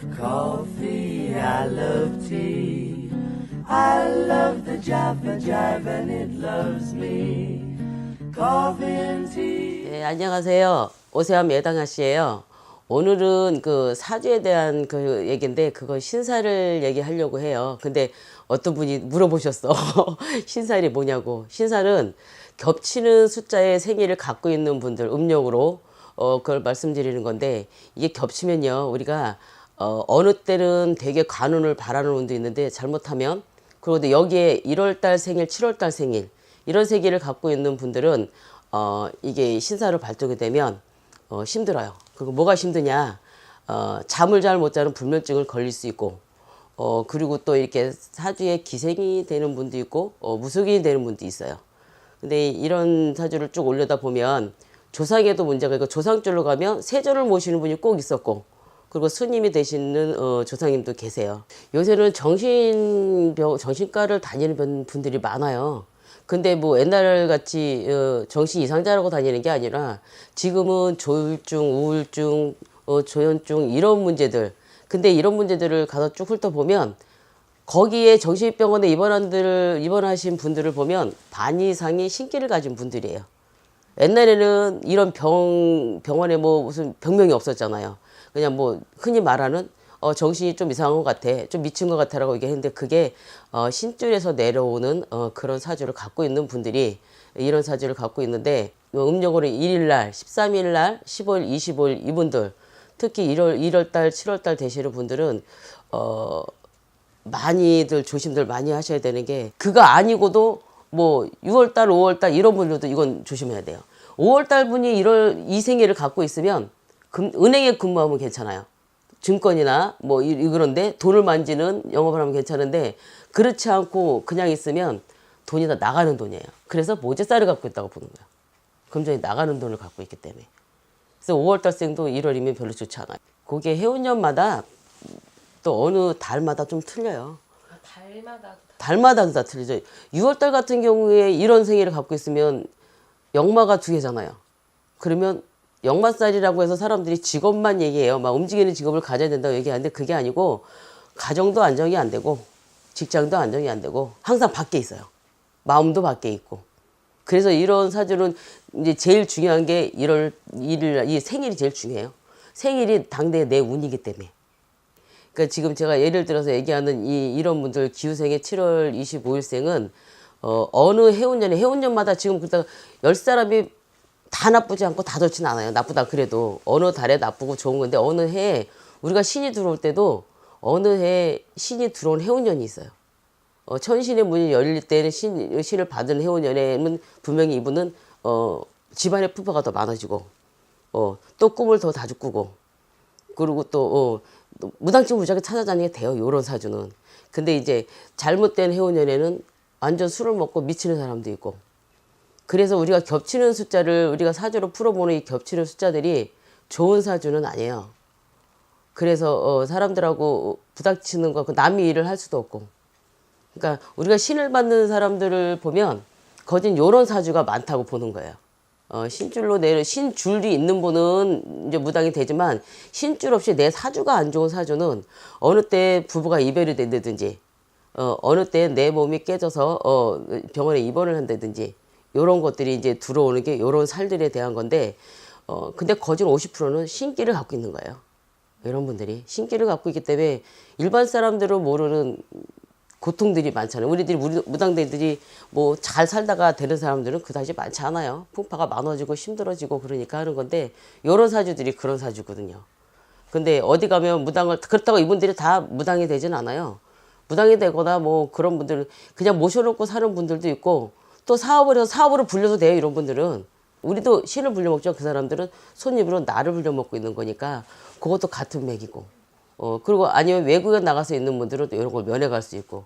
love coffee, I love tea. I love the Java Jive and it loves me. Coffee and tea. 네, 안녕하세요. 오세암 예당아 씨예요. 오늘은 그 사주에 대한 그 얘기인데 그거 신사를 얘기하려고 해요. 근데 어떤 분이 물어보셨어. 신살이 뭐냐고. 신살은 겹치는 숫자의 생일을 갖고 있는 분들 음력으로 어 그걸 말씀드리는 건데 이게 겹치면요 우리가 어 어느 때는 되게 관운을 바라는 운도 있는데 잘못하면 또 여기에 1월달 생일, 7월달 생일 이런 세기를 갖고 있는 분들은 어 이게 신사로 발동이 되면 어 힘들어요. 그리고 뭐가 힘드냐? 어 잠을 잘 못 자는 불면증을 걸릴 수 있고 어 그리고 또 이렇게 사주에 기생이 되는 분도 있고 어 무속인이 되는 분도 있어요. 근데 이런 사주를 쭉 올려다 보면 조상에도 문제가 있고 조상줄로 가면 세조를 모시는 분이 꼭 있었고 그리고 스님이 되시는 어, 조상님도 계세요. 요새는 정신병 정신과를 다니는 분- 분들이 많아요. 근데 뭐 옛날 같이 어, 정신 이상자라고 다니는 게 아니라 지금은 조울증, 우울증, 어, 조현증 이런 문제들. 근데 이런 문제들을 가서 쭉 훑어보면 거기에 정신병원에 입원한들 입원하신 분들을 보면 반 이상이 신기를 가진 분들이에요. 옛날에는 이런 병 병원에 뭐 무슨 병명이 없었잖아요. 그냥 뭐 흔히 말하는 어 정신이 좀 이상한 것 같아, 좀 미친 것 같아라고 얘기했는데 그게 어 신줄에서 내려오는 어 그런 사주를 갖고 있는 분들이 이런 사주를 갖고 있는데 뭐 음력으로 1일 날, 13일 날, 15일, 25일 이분들 특히 1월 1월 달, 7월 달 되시는 분들은 어 많이들 조심들 많이 하셔야 되는 게 그거 아니고도 뭐 6월 달, 5월 달 이런 분들도 이건 조심해야 돼요. 5월 달 분이 1월 이 생일을 갖고 있으면 금, 은행에 근무하면 괜찮아요. 증권이나 뭐 이- 이 그런데 돈을 만지는 영업을 하면 괜찮은데 그렇지 않고 그냥 있으면 돈이 다 나가는 돈이에요. 그래서 모제살을 갖고 있다고 보는 거예요. 금전이 나가는 돈을 갖고 있기 때문에. 그래서 5월 달생도 1월이면 별로 좋지 않아요. 그게 해운년마다 또 어느 달마다 좀 틀려요. 달마다 달마다도 다 틀리죠. 6월달 같은 경우에 이런 생일을 갖고 있으면 역마가 두 개잖아요. 그러면 역마살이라고 해서 사람들이 직업만 얘기해요. 막 움직이는 직업을 가져야 된다고 얘기하는데 그게 아니고 가정도 안정이 안 되고 직장도 안정이 안 되고 항상 밖에 있어요. 마음도 밖에 있고. 그래서 이런 사주는 이제 제일 중요한 게 1월 1일 이 생일이 제일 중요해요. 생일이 당대의 내 운이기 때문에. 그러니까 지금 제가 예를 들어서 얘기하는 이 이런 분들 기후생의 7월 25일생은 어 어느 해운년에 해운년마다 지금 그다 열 사람이 다 나쁘지 않고 다 좋진 않아요. 나쁘다 그래도 어느 달에 나쁘고 좋은 건데 어느 해에 우리가 신이 들어올 때도 어느 해에 신이 들어온 해운년이 있어요. 어, 천신의 문이 열릴 때는 신, 신을 받은 해운년에는 분명히 이분은 어, 집안의 풍파가 더 많아지고 어, 또 꿈을 더 자주 꾸고 그리고 또, 어, 또 무당집 무작위 찾아다니게 돼요. 요런 사주는. 근데 이제 잘못된 해운년에는 완전 술을 먹고 미치는 사람도 있고. 그래서 우리가 겹치는 숫자를 우리가 사주로 풀어보는 이 겹치는 숫자들이 좋은 사주는 아니에요. 그래서 어, 사람들하고 부닥치는 거, 그 남이 일을 할 수도 없고. 그러니까 우리가 신을 받는 사람들을 보면 거진 요런 사주가 많다고 보는 거예요. 어, 신줄로 내려 신줄이 있는 분은 이제 무당이 되지만 신줄 없이 내 사주가 안 좋은 사주는 어느 때 부부가 이별이 된다든지 어, 어느 때 내 몸이 깨져서 어, 병원에 입원을 한다든지 요런 것들이 이제 들어오는 게 요런 살들에 대한 건데 어, 근데 거진 50%는 신기를 갖고 있는 거예요. 이런 분들이 신기를 갖고 있기 때문에 일반 사람들은 모르는 고통들이 많잖아요. 우리들이 무리- 무당들이 뭐 잘 살다가 되는 사람들은 그다지 많지 않아요. 풍파가 많아지고 힘들어지고 그러니까 하는 건데 요런 사주들이 그런 사주거든요. 근데 어디 가면 무당을 그렇다고 이분들이 다 무당이 되진 않아요. 무당이 되거나 뭐 그런 분들은 그냥 모셔놓고 사는 분들도 있고 또 사업을 해서 사업으로 불려도 돼요. 이런 분들은 우리도 신을 불려먹죠. 그 사람들은 손님으로 나를 불려먹고 있는 거니까 그것도 같은 맥이고 어 그리고 아니면 외국에 나가서 있는 분들은 또 이런 걸 면해갈 수 있고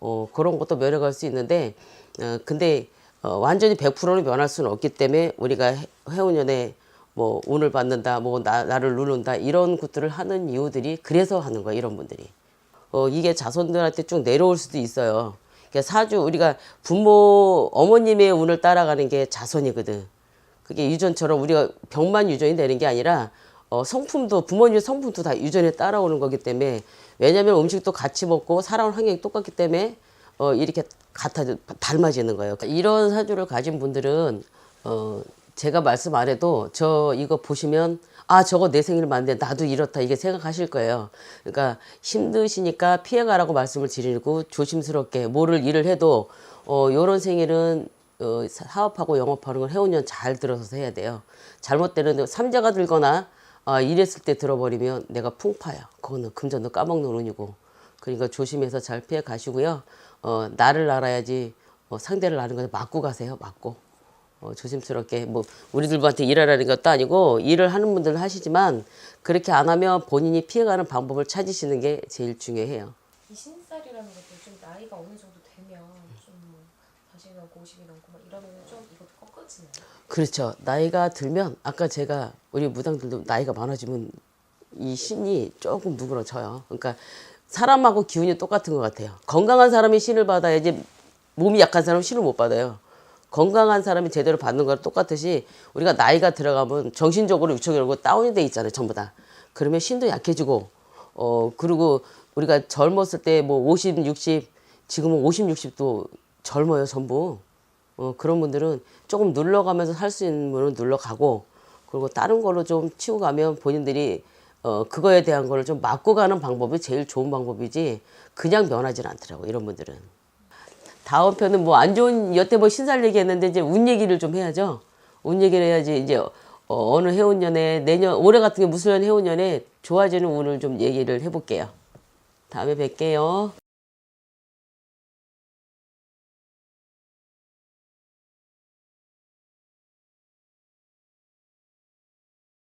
어, 그런 것도 면해갈 수 있는데, 어, 근데, 어, 완전히 100%는 면할 수는 없기 때문에 우리가 해- 해운년에 뭐 운을 받는다, 뭐 나, 나를 누른다, 이런 것들을 하는 이유들이 그래서 하는 거야, 이런 분들이. 어, 이게 자손들한테 쭉 내려올 수도 있어요. 그러니까 사주, 우리가 부모, 어머님의 운을 따라가는 게 자손이거든. 그게 유전처럼 우리가 병만 유전이 되는 게 아니라 어, 성품도 부모님의 성품도 다 유전에 따라오는 거기 때문에 왜냐하면 음식도 같이 먹고 살아온 환경이 똑같기 때문에 어, 이렇게 같아 닮아지는 거예요. 그러니까 이런 사주를 가진 분들은 어, 제가 말씀 안 해도 저 이거 보시면 아 저거 내 생일 맞는데 나도 이렇다 이게 생각하실 거예요. 그러니까 힘드시니까 피해가라고 말씀을 드리고 조심스럽게 뭐를 일을 해도 어 요런 생일은 어, 사업하고 영업하는 걸 해오년 잘 들어서 해야 돼요. 잘못되는 삼자가 들거나 아, 이랬을 때 들어버리면 내가 풍파야. 그거는 금전도 까먹는 운이고. 그러니까 조심해서 잘 피해 가시고요. 어, 나를 알아야지 어, 상대를 아는 거에 맞고 가세요. 맞고. 어, 조심스럽게 뭐 우리들한테 일하라는 것도 아니고 일을 하는 분들은 하시지만 그렇게 안 하면 본인이 피해가는 방법을 찾으시는 게 제일 중요해요. 이 신살이라는 것도 좀 나이가 어느 정도 되면 좀뭐 40이 넘고 50이 넘고 막 이러면 좀 이것도 꺾어지나요? 그렇죠. 나이가 들면 아까 제가 우리 무당들도 나이가 많아지면 이 신이 조금 누그러져요. 그러니까 사람하고 기운이 똑같은 것 같아요. 건강한 사람이 신을 받아야지 몸이 약한 사람은 신을 못 받아요. 건강한 사람이 제대로 받는 거랑 똑같듯이 우리가 나이가 들어가면 정신적으로 육체적으로 다운이 돼 있잖아요. 전부 다. 그러면 신도 약해지고 어 그리고 우리가 젊었을 때뭐 50, 60 지금은 50, 60도 젊어요, 전부. 어, 그런 분들은 조금 눌러가면서 살 수 있는 분은 눌러가고 그리고 다른 걸로 좀 치고 가면 본인들이 어, 그거에 대한 거를 좀 막고 가는 방법이 제일 좋은 방법이지 그냥 면하지 않더라고 이런 분들은 다음 편은 뭐 안 좋은 여태 뭐 신살 얘기했는데 이제 운 얘기를 좀 해야죠 운 얘기를 해야지 이제 어, 어느 해운년에 내년 올해 같은 게 무술년 해운년에 좋아지는 운을 좀 얘기를 해볼게요 다음에 뵐게요.